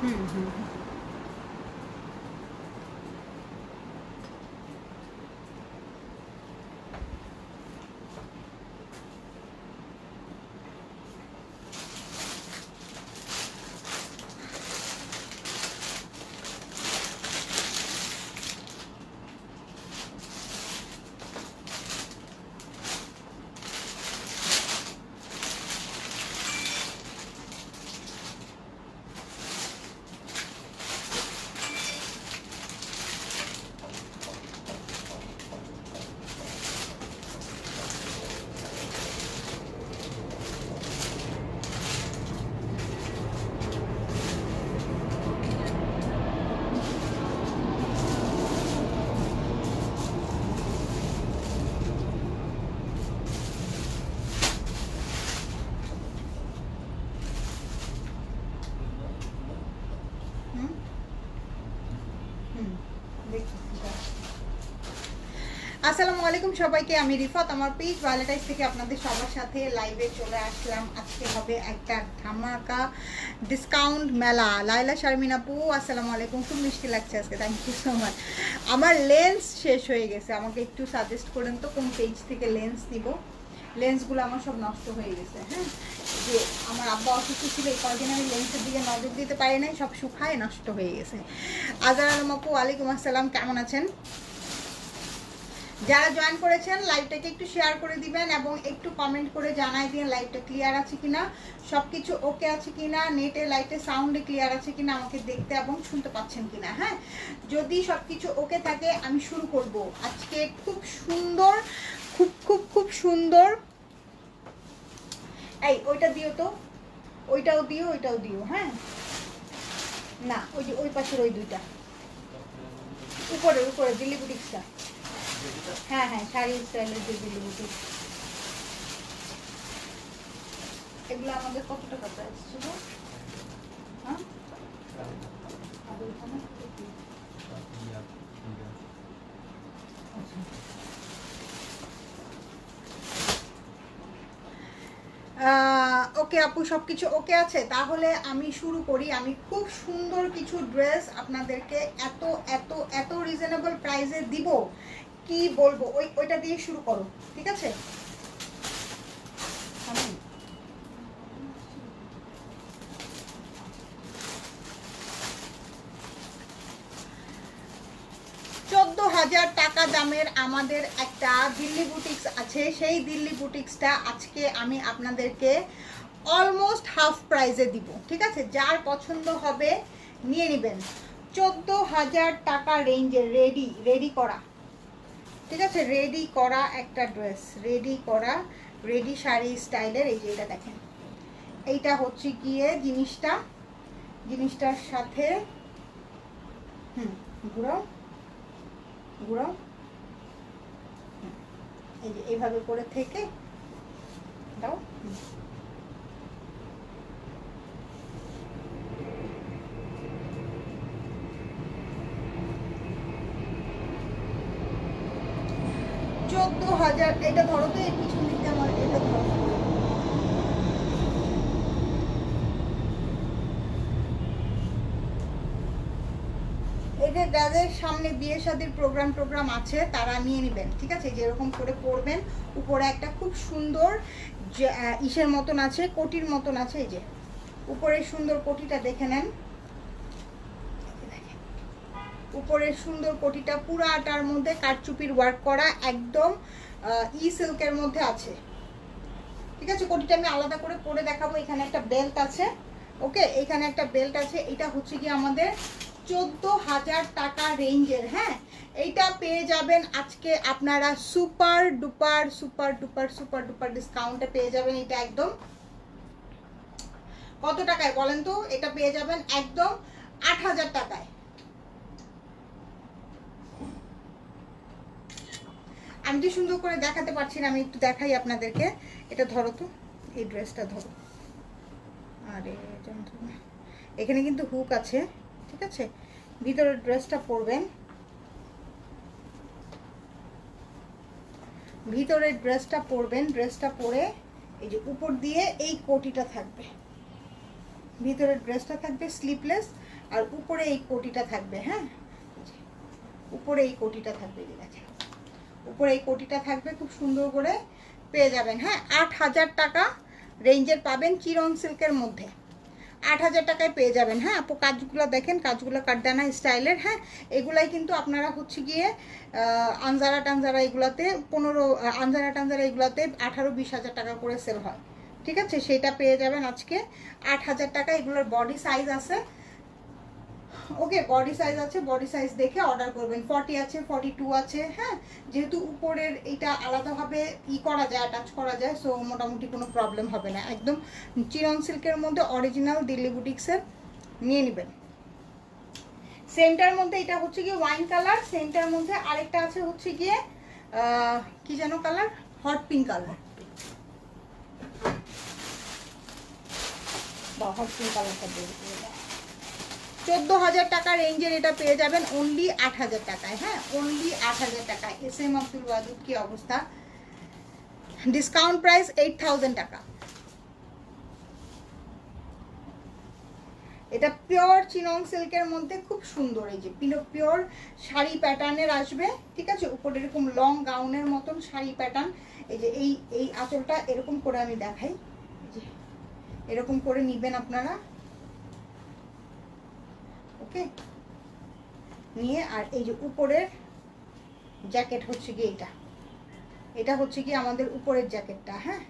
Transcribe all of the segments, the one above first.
হুম হুম হুম। হুম হুম দেখি এটা। আসসালামু আলাইকুম সবাইকে, আমি রিফাত, আমার পেজ ভ্যালেন্টাইন্স থেকে আপনাদের সবার সাথে লাইভে চলে আসলাম। আজকে হবে একটা ধামাকা ডিসকাউন্ট মেলা। লাইলা শারমিন আপু, আসসালামু আলাইকুম। খুব মিষ্টি লাগছে আজকে থ্যাংক ইউ সো মাচ আমার লেন্স শেষ হয়ে গেছে। আমাকে একটু সাজেস্ট করেন তো, কোন পেজ থেকে লেন্স দিব লেন্সগুলো আমার সব নষ্ট হয়ে গেছে হ্যাঁ? যে আমার আব্বা অসুস্থ ছিল, এই কদিন আমি লেন্সের দিকে নজর দিতে পারি নাই, সব শুকায়, নষ্ট হয়ে গেছে। আজার আলম আপু, ওয়ালাইকুম আসসালাম, কেমন আছেন? যারা জয়েন করেছেন লাইভটাকে একটু শেয়ার করে দিবেন এবং একটু কমেন্ট করে জানাই দিন লাইভটা ক্লিয়ার আছে কিনা সব কিছু ওকে আছে কিনা নেটে লাইটে সাউন্ডে ক্লিয়ার আছে কিনা আমাকে দেখতে এবং শুনতে পাচ্ছেন কিনা হ্যাঁ? যদি সব কিছু ওকে থাকে, আমি শুরু করব। আজকে খুব সুন্দর, খুব খুব খুব সুন্দর। এই, ওইটা দিও তো। ওইটাও দিও ওইটাও দিও হ্যাঁ? না, ওই যে ওই পাশের ওই দুইটা। উপরে উপরে দিল্লি বুটিক্সটা হ্যাঁ হ্যাঁ হ্যাঁ। ওকে আপু সব কিছু ওকে আছে? তাহলে আমি শুরু করি। আমি খুব সুন্দর কিছু ড্রেস আপনাদেরকে এত এত এত রিজনেবল প্রাইসে দিব। কি বলব? ওই, ওইটা দিয়ে শুরু করো, ঠিক আছে? হাজার টাকা দামের আমাদের একটা দিল্লি বুটিক্স আছে। সেই দিল্লি বুটিক্সটা আজকে আমি আপনাদেরকে অলমোস্ট হাফ প্রাইজে দিব, ঠিক আছে? যার পছন্দ হবে, নিয়ে নেবেন। চোদ্দ হাজার টাকা রেঞ্জের রেডি রেডি করা। ঠিক আছে রেডি করা একটা ড্রেস রেডি করা রেডি শাড়ি স্টাইলের, এই যে এটা দেখেন এইটা হচ্ছে গিয়ে জিনিসটা, জিনিসটার সাথে, হুম ঘুরো ঘুরো এই যে এইভাবে করে থেকে, দাও, হুম। চোদ্দ হাজার এটা ধরো তো এই পিছন দিকে আমার এটা ধরো। যাদের সামনে বিয়ে শাদির প্রোগ্রাম টোগ্রাম আছে, তারা নিয়ে নেবেন, ঠিক আছে? যেরকম করে পরবেন, উপরে একটা খুব সুন্দর ইসের মতন আছে, কোটির মতন আছে, এই যে। উপরের সুন্দর কোটিটা দেখে নেন। উপরের সুন্দর কোটিটা পুরাটার মধ্যে কারচুপির ওয়ার্ক করা একদম ই সিল্কের মধ্যে আছে। ঠিক আছে? কোটিটা আমি আলাদা করে পরে দেখাবো। এখানে একটা বেল্ট আছে। ওকে এখানে একটা বেল্ট আছে। এটা হচ্ছে কি আমাদের চোদ্দ হাজার টাকা রেঞ্জের হ্যাঁ? এইটা পেয়ে যাবেন আজকে আপনারা super duper super duper super duper ডিসকাউন্টে পেয়ে যাবেন এটা একদম। কত টাকায় বলেন তো? এটা পেয়ে যাবেন একদম আট হাজার টাকায়। আমি তো সুন্দর করে দেখাতে পারছি না, আমি একটু দেখাই আপনাদেরকে। এটা ধরো তো, এই ড্রেসটা ধরো। আরে এখানে কিন্তু হুক আছে, ঠিক আছে? ভিতরের ড্রেসটা পরবেন। ভিতরের ড্রেসটা পরবেন, ড্রেসটা পরে এই যে উপর দিয়ে এই কোটিটা থাকবে। ভিতরের ড্রেসটা থাকবে স্লিপলেস আর উপরে এই কোটিটা থাকবে হ্যাঁ? উপরে এই কোটিটা থাকবে দেখেন। উপরে এই কোটিটা থাকবে খুব সুন্দর করে পেয়ে যাবেন হ্যাঁ? আট হাজার টাকা রেঞ্জের পাবেন চিরন সিল্কের মধ্যে। আট হাজার টাকায় পেয়ে যাবেন হ্যাঁ? আপু কাজগুলো দেখেন কাজগুলো কাটদানা স্টাইলের হ্যাঁ? এগুলাই কিন্তু আপনারা হচ্ছে গিয়ে আনজারা টানজারা এগুলাতে পনেরো আহ, আনজারা টানজারা এগুলাতে আঠারো বিশ হাজার টাকা করে সেল হয়। ঠিক আছে? সেটা পেয়ে যাবেন আজকে। আট হাজার টাকা এগুলোর বডি সাইজ আছে। ওকে বডি সাইজ আছে বডি সাইজ দেখে অর্ডার করবেন। ফর্টি আছে ফর্টি টু আছে হ্যাঁ? যেহেতু উপরের এটা আলাদাভাবে ই করা যায় অ্যাটাচ করা যায় সো মোটামুটি কোনো প্রবলেম হবে না। একদম চিরন সিল্কের মধ্যে অরিজিনাল দিল্লি বুটিক্সের নিয়ে নেবেন। সেন্টার মধ্যে এটা হচ্ছে গিয়ে ওয়াইন কালার সেন্টার মধ্যে আরেকটা আছে হচ্ছে গিয়ে কি যেন কালার হট পিঙ্ক কালার বা হট পিঙ্ক কালারটা। চোদ্দ হাজার টাকা রেঞ্জের এটা পেয়ে যাবেন অনলি আট হাজার টাকায় হ্যাঁ? অনলি আট হাজার টাকায়। এস এম আব্দুল ওয়াদুদ কি অবস্থা? ডিসকাউন্ট প্রাইস এইট থাউজেন্ড টাকা। এটা পিওর চিনং সিল্কের মধ্যে খুব সুন্দর, এই যে পিলো পিওর শাড়ি প্যাটার্নের আসবে, ঠিক আছে? উপরে এরকম লং গাউনের মতন শাড়ি প্যাটার্ন এই যে এই এই আঁচলটা এরকম করে আমি দেখাই। এরকম করে নিবেন আপনারা। ওকে? নিয়ে আর এই যে উপরের জ্যাকেট হচ্ছে গিয়ে এটা এটা হচ্ছে কি আমাদের উপরের জ্যাকেটটা হ্যাঁ?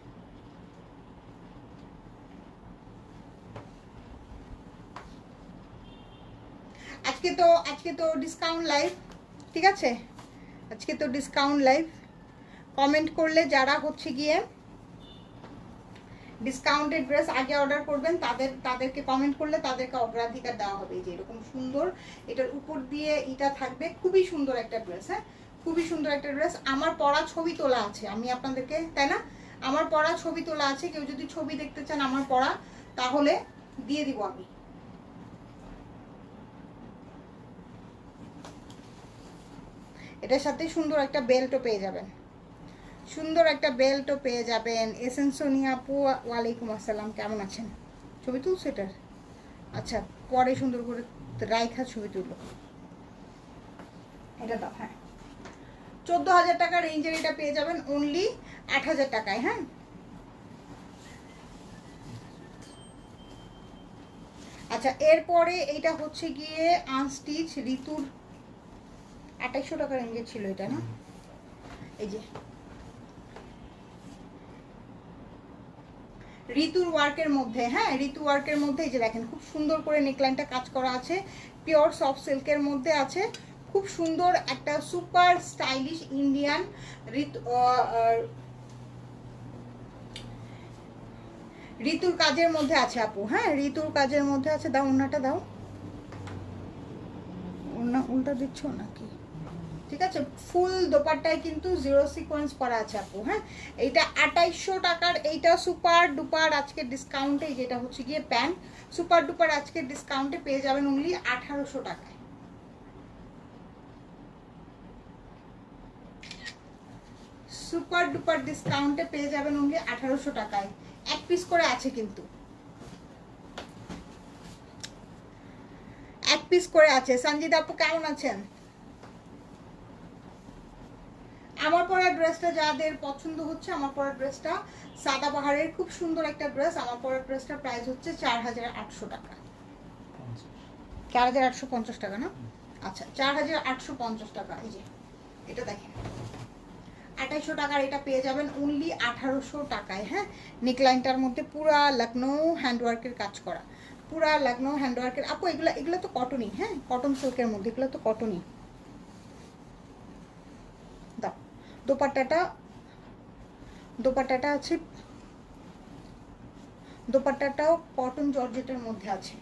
আজকে তো আজকে তো ডিসকাউন্ট লাইভ ঠিক আছে? আজকে তো ডিসকাউন্ট লাইভ কমেন্ট করলে যারা হচ্ছে গিয়ে ডিসকাউন্টেড ড্রেস আগে অর্ডার করবেন, তাদের তাদেরকে কমেন্ট করলে তাদেরকে অগ্রাধিকার দেওয়া হবে। যে এরকম সুন্দর, এটার উপর দিয়ে এটা থাকবে, খুবই সুন্দর একটা ড্রেস হ্যাঁ? খুবই সুন্দর একটা ড্রেস আমার পড়া ছবি তোলা আছে, আমি আপনাদেরকে, তাই না? আমার পড়া ছবি তোলা আছে, কেউ যদি ছবি দেখতে চান আমার পড়া তাহলে দিয়ে দিব আমি। এটার সাথে সুন্দর একটা বেল্টও পেয়ে যাবেন। সুন্দর একটা বেল্টও পেয়ে যাবেন। এসেন্সোনিয়া আপু, ওয়ালাইকুম আসসালাম, কেমন আছেন? ছবি তুলছো এটার? আচ্ছা পরে সুন্দর করে রাইখা ছবি তুললো এটা দাও হ্যাঁ। চোদ্দ হাজার টাকা রেঞ্জের এটা পেয়ে যাবেন অনলি আট হাজার টাকায় হ্যাঁ? আচ্ছা এরপরে এইটা হচ্ছে গিয়ে আনস্টিচ ঋতুর আঠাইশশো টাকা রেঞ্জের ছিল এটা, না? এই যে ঋতুর ওয়ার্কের মধ্যে হ্যাঁ ঋতু ওয়ার্কের মধ্যে এই যে দেখেন, খুব সুন্দর করে নেকলাইনটা কাজ করা আছে পিওর সফট সিল্কের মধ্যে আছে, খুব সুন্দর একটা সুপার স্টাইলিশ ইন্ডিয়ান ঋতু ঋতুর কাজের মধ্যে আছে আপু হ্যাঁ ঋতুর কাজের মধ্যে আছে, দাও ওনাটা দাও। উল্টা দিচ্ছ নাকি? ঠিক আছে? ফুল দোপাট্টায় কিন্তু জিরো সিকোয়েন্স করা আছে আপু হ্যাঁ? এইটা আঠাইশশো টাকার, এইটা সুপার ডুপার আজকে ডিসকাউন্টে যেটা হচ্ছে গিয়ে প্যান্ট, সুপার ডুপার আজকে ডিসকাউন্টে পেয়ে যাবেন অনলি আঠারোশো টাকায়। সুপার ডুপার ডিসকাউন্টে পেয়ে যাবেন অনলি আঠারোশো টাকায়। এক পিস করে আছে কিন্তু। এক পিস করে আছে। সঞ্জিত আপু, কেমন আছেন? আমার পরা ড্রেসটা যাদের পছন্দ হচ্ছে, আমার পরা ড্রেসটা সাদা পাহাড়ের খুব সুন্দর একটা ড্রেস। আমার পরা ড্রেসটা প্রাইস হচ্ছে চার হাজার আটশো টাকা। চার হাজার আটশো পঞ্চাশ টাকা না? আচ্ছা চার হাজার আটশো পঞ্চাশ টাকা। এই যে, এটা দেখেন। আঠাইশো টাকার এটা পেয়ে যাবেন অনলি আঠারোশো টাকায় হ্যাঁ? নেকলাইনটার মধ্যে পুরা লখনৌ হ্যান্ডওয়ার্কের কাজ করা। পুরা লখনৌ হ্যান্ডওয়ার্কের আপু, এগুলো এগুলো তো কটনই হ্যাঁ? কটন সিল্কের মধ্যে, এগুলো তো কটনই দাও দোপাট্টাটা দোপাট্টাটা আছে, দোপাট্টাটাও কটন জর্জেটের মধ্যে আছে।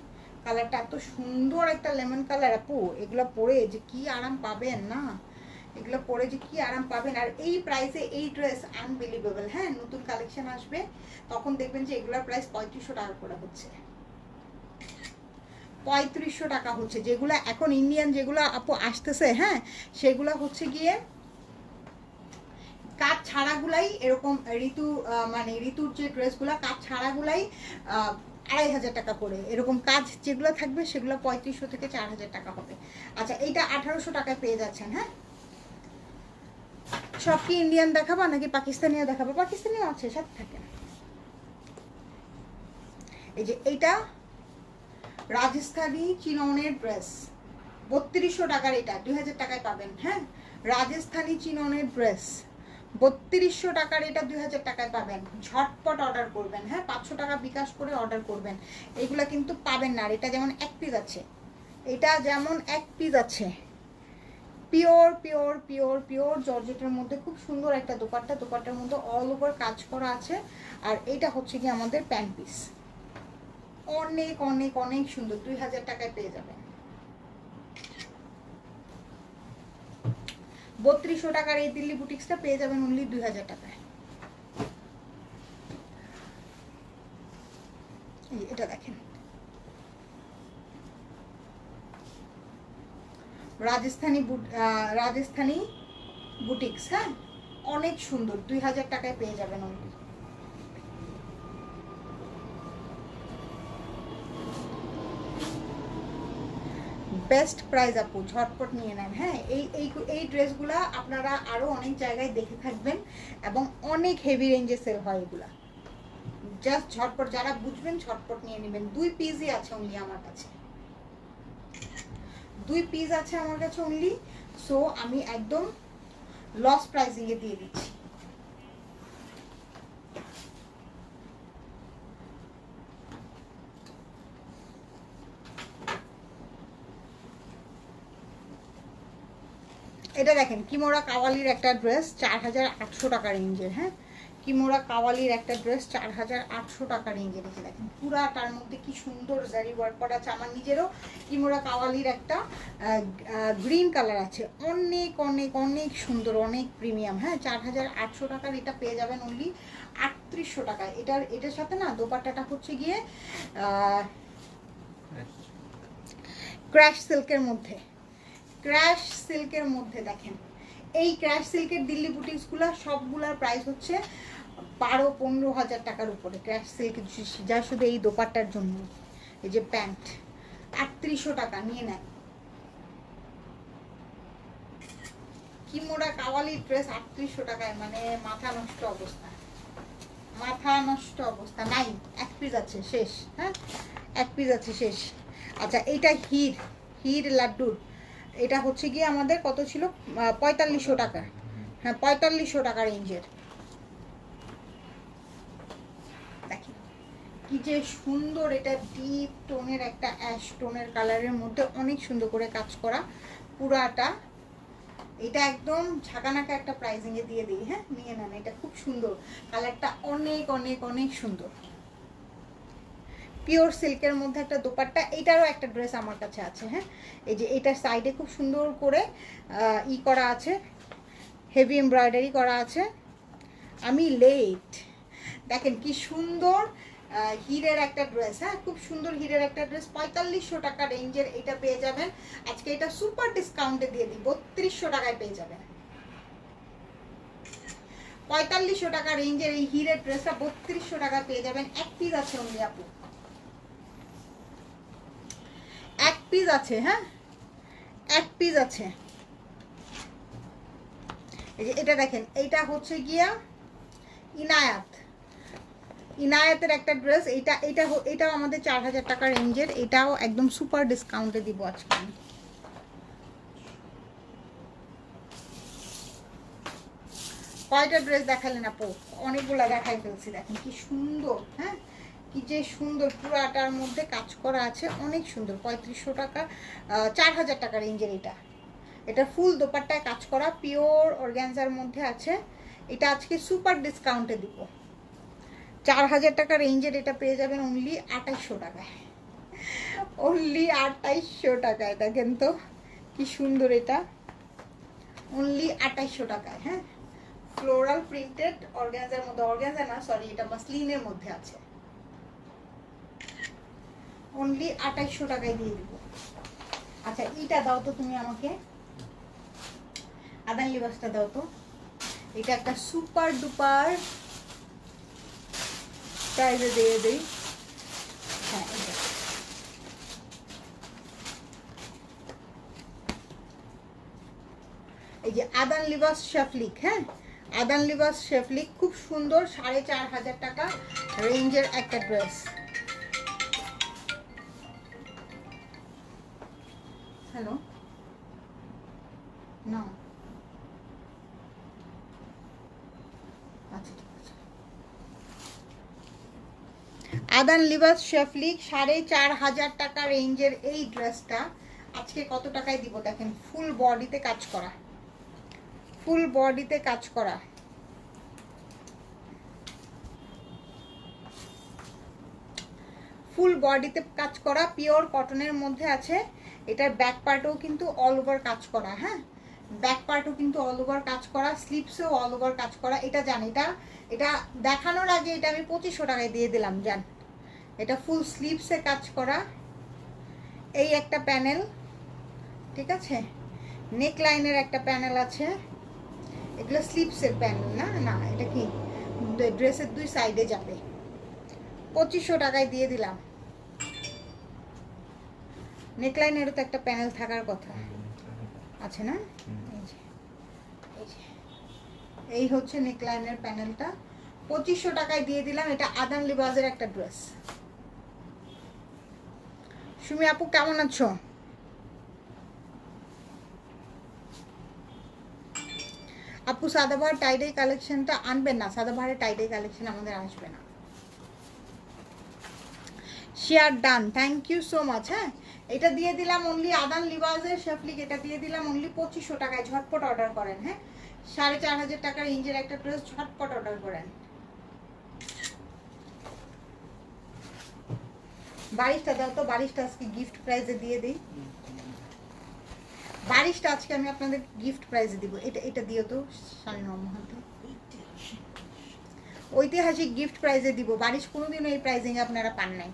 কালারটা এত সুন্দর একটা লেমন কালার, আপু। এগুলো পরে যে কি আরাম পাবেন না? এগুলো পরে যে কি আরাম পাবেন? আর এই প্রাইসে এই ড্রেস আনবিলিভেবল হ্যাঁ? নতুন কালেকশন আসবে, তখন দেখবেন যে এগুলোর প্রাইস পঁয়ত্রিশশো টাকা করে হচ্ছে। পঁয়ত্রিশশো টাকা হচ্ছে। যেগুলো এখন ইন্ডিয়ান যেগুলো, আপু, আসতেছে হ্যাঁ? সেগুলো হচ্ছে গিয়ে কাজ ছাড়াগুলাই এরকম ঋতু মানে ঋতুর যে ড্রেসগুলো কাজ ছাড়াগুলাই আড়াই হাজার টাকা করে। এরকম কাজ যেগুলো থাকবে সেগুলো পঁয়ত্রিশশো থেকে চার হাজার টাকা হবে। আচ্ছা এইটা আঠারোশো টাকায় পেয়ে যাচ্ছেন হ্যাঁ? সব কি ইন্ডিয়ান দেখাবা নাকি পাকিস্তানিও দেখাবো? পাকিস্তানিও আছে, সাথে থাকে। এই যে এইটা রাজস্থানি চিননের ড্রেস। বত্রিশশো টাকার এটা, দুই হাজার টাকায় পাবেন হ্যাঁ? রাজস্থানি চিননের ড্রেস। বত্রিশশো টাকার এটা দুই হাজার টাকায় পাবেন। ঝটপট অর্ডার করবেন হ্যাঁ? পাঁচশো টাকা বিকাশ করে অর্ডার করবেন। এইগুলা কিন্তু পাবেন না, আর এটা যেমন এক পিস আছে, এটা যেমন এক পিস আছে। পিওর পিওর পিওর পিওর জর্জেটের মধ্যে খুব সুন্দর একটা দোপাট্টা, দোপাট্টার মধ্যে অল ওভার কাজ করা আছে। আর এটা হচ্ছে কি আমাদের প্যান্ট পিস অনেক অনেক অনেক সুন্দর দুই হাজার টাকায় পেয়ে যাবেন। বত্রিশশো টাকার এই দিল্লি বুটিক্সটা পেয়ে যাবেন অনলি দুই হাজার টাকায়। এটা দেখেন। রাজস্থানী রাজস্থানী বুটিক্স হ্যাঁ? অনেক সুন্দর, দুই হাজার টাকায় পেয়ে যাবেন অনলি বেস্ট প্রাইস আপু, ঝটপট নিয়ে নেন হ্যাঁ? এই এই এই ড্রেসগুলা আপনারা আরও অনেক জায়গায় দেখে থাকবেন এবং অনেক হেভি রেঞ্জে সেল হয় এগুলা। জাস্ট ঝটপট, যারা বুঝবেন ঝটপট নিয়ে নেবেন। দুই পিসই আছে অনলি আমার কাছে। দুই পিস আছে আমার কাছে অনলি সো আমি একদম লস প্রাইসিংয়ে দিয়ে দিচ্ছি। এটা দেখেন কিমোরা কাওয়ালির একটা ড্রেস চার হাজার আটশো টাকা রেঞ্জের হ্যাঁ? কিমোরা কাওয়ালির একটা ড্রেস চার হাজার আটশো টাকা রেঞ্জের এসে দেখেন পুরা তার মধ্যে কি সুন্দর জারি ওয়ার্ক করা আছে। আমার নিজেরও কিমোরা কাওয়ালির একটা গ্রিন কালার আছে। অনেক অনেক অনেক সুন্দর অনেক প্রিমিয়াম হ্যাঁ? চার হাজার আটশো টাকার এটা পেয়ে যাবেন অনলি আটত্রিশশো টাকায়। এটার এটার সাথে না দোপাট্টাটা হচ্ছে গিয়ে ক্র্যাশ সিল্কের মধ্যে। ক্র্যাশ সিল্কের মধ্যে দেখেন। এই ক্র্যাশ সিল্কের দিল্লি বুটিক্সগুলো সবগুলোর প্রাইস হচ্ছে বারো, পনেরো হাজার টাকার উপরে। ক্র্যাশ সিল্ক যা শুধু এই দোপাট্টার জন্য। এই যে প্যান্ট, আটত্রিশশো টাকা, নিয়ে নেয় কি মোড়া কাওয়ালি ড্রেস আটত্রিশশো টাকায় মানে মাথা নষ্ট অবস্থা। মাথা নষ্ট অবস্থা। নাই, এক পিস আছে, শেষ হ্যাঁ? এক পিস আছে, শেষ। আচ্ছা এইটা হির হির লাড্ডুর। এটা হচ্ছে গিয়ে আমাদের কত ছিল? পঁয়তাল্লিশশো টাকা। হ্যাঁ পঁয়তাল্লিশশো টাকা রেঞ্জের। দেখি কি যে সুন্দর এটা ডিপ টোনের একটা অ্যাশ টোনের কালারের মধ্যে অনেক সুন্দর করে কাজ করা পুরাটা। এটা একদম ঝাঁকানাকা একটা প্রাইজিং এ দিয়ে দিই হ্যাঁ? নিয়ে নেন, এটা খুব সুন্দর। কালারটা অনেক অনেক অনেক সুন্দর। পিওর সিল্কের মধ্যে একটা দোপাট্টা, এটারও একটা ড্রেস আমার কাছে আছে হ্যাঁ? এই যে এটার সাইডে খুব সুন্দর করে ই করা আছে হেভি এমব্রয়ডারি করা আছে। আমি লেট দেখেন কি সুন্দর হিরের একটা ড্রেস হ্যাঁ? খুব সুন্দর হিরের একটা ড্রেস পঁয়তাল্লিশশো টাকা রেঞ্জের এটা পেয়ে যাবেন। আজকে এটা সুপার ডিসকাউন্টে দিয়ে দিই, বত্রিশশো টাকায় পেয়ে যাবেন। পঁয়তাল্লিশশো টাকা রেঞ্জের এই হিরের ড্রেসটা বত্রিশশো টাকা পেয়ে যাবেন। এক পিস আছে আপু এক পিস আছে হ্যাঁ? এক পিস আছে। এই যে এটা দেখেন, এইটা হচ্ছে গিয়া ইনায়াত। ইনায়াতের একটা ড্রেস এটা হ- এটাও আমাদের চার হাজার টাকা রেঞ্জের, এটাও একদম সুপার ডিসকাউন্টে দিব আজকে কয়টা ড্রেস দেখালেন আপু? অনেকগুলা দেখাই ফেলছি, দেখেন কি সুন্দর হ্যাঁ? কি যে সুন্দর পুরাটার মধ্যে কাজ করা আছে, অনেক সুন্দর। পঁয়ত্রিশশো টাকা চার হাজার টাকা রেঞ্জের এটা। এটা ফুল দোপাট্টায় কাজ করা পিওর অর্গ্যানজার মধ্যে আছে। এটা আজকে সুপার ডিসকাউন্টে দিব। চার হাজার টাকা রেঞ্জের এটা পেয়ে যাবেন অনলি আঠাইশশো টাকায়। অনলি আঠাইশশো টাকায়, দেখেন তো, কি সুন্দর এটা। অনলি আঠাইশশো টাকায় হ্যাঁ? ফ্লোরাল প্রিন্টেড অর্গ্যানজার মধ্যে অর্গ্যানজা না সরি এটা মাসলিনের মধ্যে আছে। অনলি আঠাইশশো টাকায় দিয়ে দিব। আচ্ছা এইটা দাও তো তুমি আমাকে। আদান লিবাসটা দাও তো। এটা একটা সুপার ডুপার প্রাইজে দিয়ে দিই। হ্যাঁ এটা। এই যে আদান লিবাস শেফলিক হ্যাঁ? আদান লিবাস শেফলিক খুব সুন্দর, সাড়ে চার হাজার টাকা রেঞ্জের একটা ড্রেস না আচ্ছা আদান লিবাস শেফলিক সাড়ে চার হাজার টাকা রেঞ্জের এই ড্রেসটা আজকে কত টাকায় দিব দেখেন? ফুল বডিতে কাজ করা। ফুল বডিতে কাজ করা। ফুল বডিতে কাজ করা, পিওর কটনের মধ্যে আছে। এটার ব্যাক পার্টও কিন্তু অল ওভার কাজ করা হ্যাঁ? ব্যাক পার্টও কিন্তু অল ওভার কাজ করা স্লিপসেও অল ওভার কাজ করা, এটা জান, এটা এটা দেখানোর আগে এটা আমি পঁচিশশো টাকায় দিয়ে দিলাম, জান। এটা ফুল স্লিপসে কাজ করা, এই একটা প্যানেল ঠিক আছে? নেক লাইনের একটা প্যানেল আছে, এগুলো স্লিপসের প্যানেল না? না, এটা কি? ড্রেসের দুই সাইডে যাবে। পঁচিশশো টাকায় দিয়ে দিলাম। নেকলাইনেরও তো একটা প্যানেল থাকার কথা। আছে না? এই যে এই যে। এই হচ্ছে নেকলাইনের প্যানেলটা পঁচিশশো টাকায় দিয়ে দিলাম। এটা আদান লিবাজের একটা ড্রেস সুমি আপু, কেমন আছো? আপু, সাদাবাহার টাইডাই কালেকশনটা আনবেন না? সাদাবাহারের টাইডাই কালেকশন আমাদের আসবে না। Share done thank you so much হ্যাঁ? এটা দিয়ে দিলাম অনলি আদান লিবাজের শেফলিক, এটা দিয়ে দিলাম অনলি পঁচিশশো টাকায়, ঝটপট অর্ডার করেন হ্যাঁ? সাড়ে চার হাজার টাকার ইঞ্জের একটা ড্রেস ঝটপট অর্ডার করেন। বারিশটা দাও তো, বারিশটা আজকে গিফট প্রাইজে দিয়ে দিই। বারিশটা আজকে আমি আপনাদের গিফট প্রাইজে দিব। এটা এটা দিও তো ন মহান্তে। ঐতিহাসিক গিফট প্রাইজে দিব। বারিশ কোনোদিনও এই প্রাইজিং আপনারা পান নাই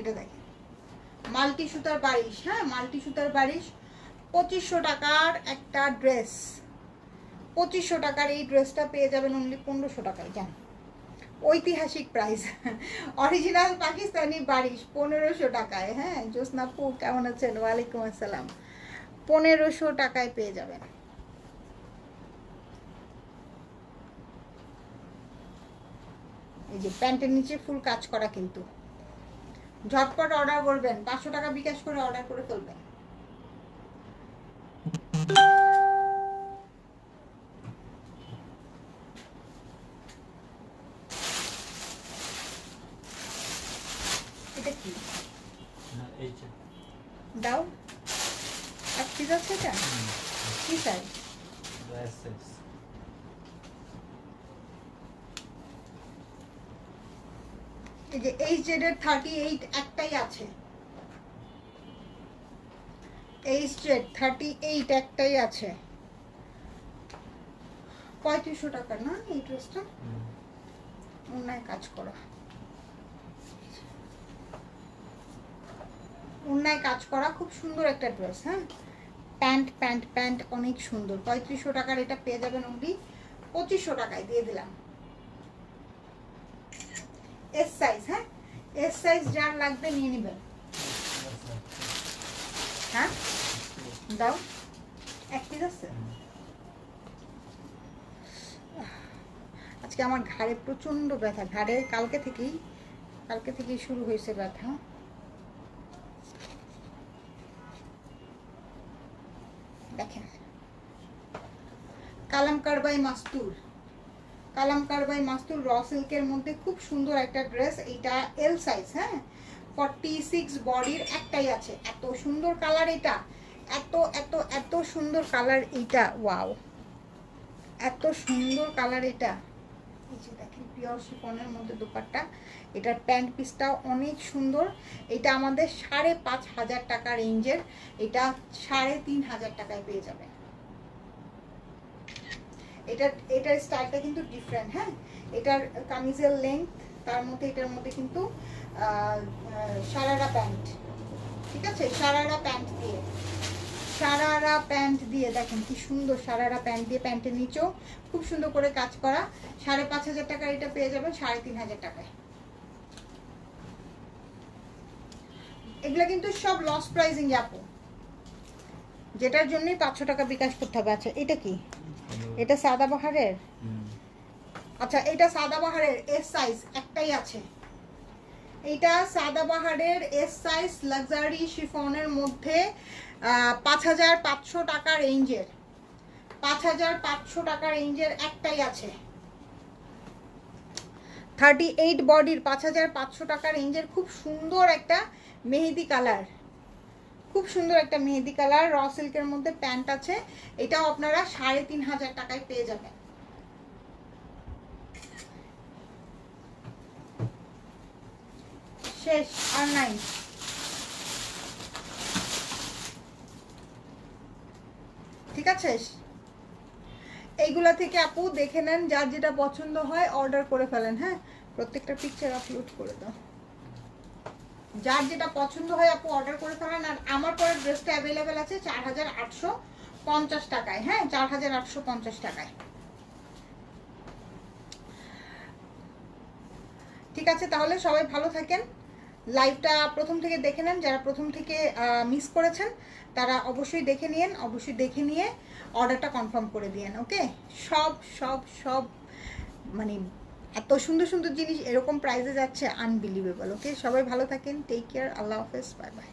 এটা দেখেন মাল্টি সুতার বারিশ হ্যাঁ মাল্টি সুতার বারিশ পঁচিশশো টাকার একটা ড্রেস। পঁচিশশো টাকার এই ড্রেসটা পেয়ে যাবেন অনলি পনেরোশো টাকায়, জান। ঐতিহাসিক প্রাইস অরিজিনাল পাকিস্তানি বারিশ পনেরোশো টাকায় হ্যাঁ। জোসনাপু, কেমন আছেন? ওয়ালাইকুম আসসালাম। পনেরোশো টাকায় পেয়ে যাবেন। এই যে প্যান্টের নিচে ফুল কাজ করা কিন্তু। ঝটপট অর্ডার করবেন। পাঁচশো টাকা বিকাশ করে অর্ডার করে ফেলবেন এটা কি দাও এক পিস আছে এটা কি সাইজ এই যে এইচ জেড এর থার্টি এইট একটাই আছে। এইচ জেড থার্টি এইট একটাই আছে। পঁয়ত্রিশশো টাকা না এই ড্রেসটা অন্যায় কাজ করা। অন্যায় কাজ করা খুব সুন্দর একটা ড্রেস হ্যাঁ? প্যান্ট প্যান্ট প্যান্ট অনেক সুন্দর। পঁয়ত্রিশশো টাকার এটা পেয়ে যাবেন অনলি পঁচিশশো টাকায় দিয়ে দিলাম এস সাইজ হ্যাঁ? এস সাইজ যার লাগবে নিয়ে নেবেন। হ্যাঁ? দাও। এক পিস আছে? আজকে আমার ঘাড়ে প্রচণ্ড ব্যথা। ঘাড়ে কালকে থেকেই কালকে থেকেই শুরু হয়েছে ব্যথা। দেখেন। কালাম কারবাই মাস্তুর। কালামকার বাই মাস্তুর র সিল্কের মধ্যে খুব সুন্দর একটা ড্রেস এটা এল সাইজ হ্যাঁ? ফর্টি সিক্স বডির একটাই আছে। এত সুন্দর কালার এটা। এত এত এত সুন্দর কালার এইটা। ওয়াও এত সুন্দর কালার এটা। এই যে দেখেন পিওর শিফনের মধ্যে দোপাট্টা। এটার প্যান্ট পিসটাও অনেক সুন্দর। এটা আমাদের সাড়ে পাঁচ হাজার টাকা রেঞ্জের এটা সাড়ে তিন হাজার টাকায় পেয়ে যাবে এটার এটার স্টাইলটা কিন্তু ডিফারেন্ট হ্যাঁ? এটার কামিজের লেন্থ তার মধ্যে, এটার মধ্যে কিন্তু সারারা প্যান্ট, ঠিক আছে? সারারা প্যান্ট দিয়ে, সারারা প্যান্ট দিয়ে, দেখেন কি সুন্দর সারারা প্যান্ট দিয়ে প্যান্টের নিচেও খুব সুন্দর করে কাজ করা, সাড়ে পাঁচ হাজার টাকা এটা পেয়ে যাবেন, সাড়ে তিন হাজার টাকায়। এগুলো কিন্তু সব লস প্রাইজিং আপু। যেটার জন্যই পাঁচশো টাকা বিকাশ করতে হবে। আচ্ছা এটা কি? এটা সাদাবাহারের। আচ্ছা এটা সাদাবাহারের এস সাইজ একটাই আছে। এটা সাদাবাহারের এস সাইজ লাক্সারি শিফনের মধ্যে পাঁচ হাজার পাঁচশো টাকা রেঞ্জের পাঁচ হাজার পাঁচশো টাকা রেঞ্জের একটাই আছে। থার্টি এইট বডির পাঁচ হাজার পাঁচশো টাকা রেঞ্জের খুব সুন্দর একটা মেহেদি কালার খুব সুন্দর একটা মেহেদি কালার র সিল্কের মধ্যে প্যান্ট আছে। এটাও আপনারা সাড়ে তিন হাজার টাকায় পেয়ে যাবেন। শেষ, আর নাই। ঠিক আছে? এইগুলা থেকে আপু দেখে নেন, যার যেটা পছন্দ হয় অর্ডার করে ফেলেন হ্যাঁ? প্রত্যেকটা পিকচার আপলোড করে দাও। যার যেটা পছন্দ হয় আপু অর্ডার করে ফেলেন, আর আমার পরে ড্রেসটা অ্যাভেলেবেল আছে চার হাজার আটশো পঞ্চাশ টাকায়। হ্যাঁ চার হাজার আটশো পঞ্চাশ টাকায়। ঠিক আছে, তাহলে সবাই ভালো থাকেন। লাইভটা প্রথম থেকে দেখে নেন, যারা প্রথম থেকে মিস করেছেন, তারা অবশ্যই দেখে নিন অবশ্যই দেখে নিয়ে অর্ডারটা কনফার্ম করে দিয়েন ওকে সব সব সব মানে এত সুন্দর সুন্দর জিনিস, এরকম প্রাইজে যাচ্ছে আনবিলিভেবল ওকে সবাই ভালো থাকেন টেক কেয়ার আল্লাহ হাফেজ বাই বাই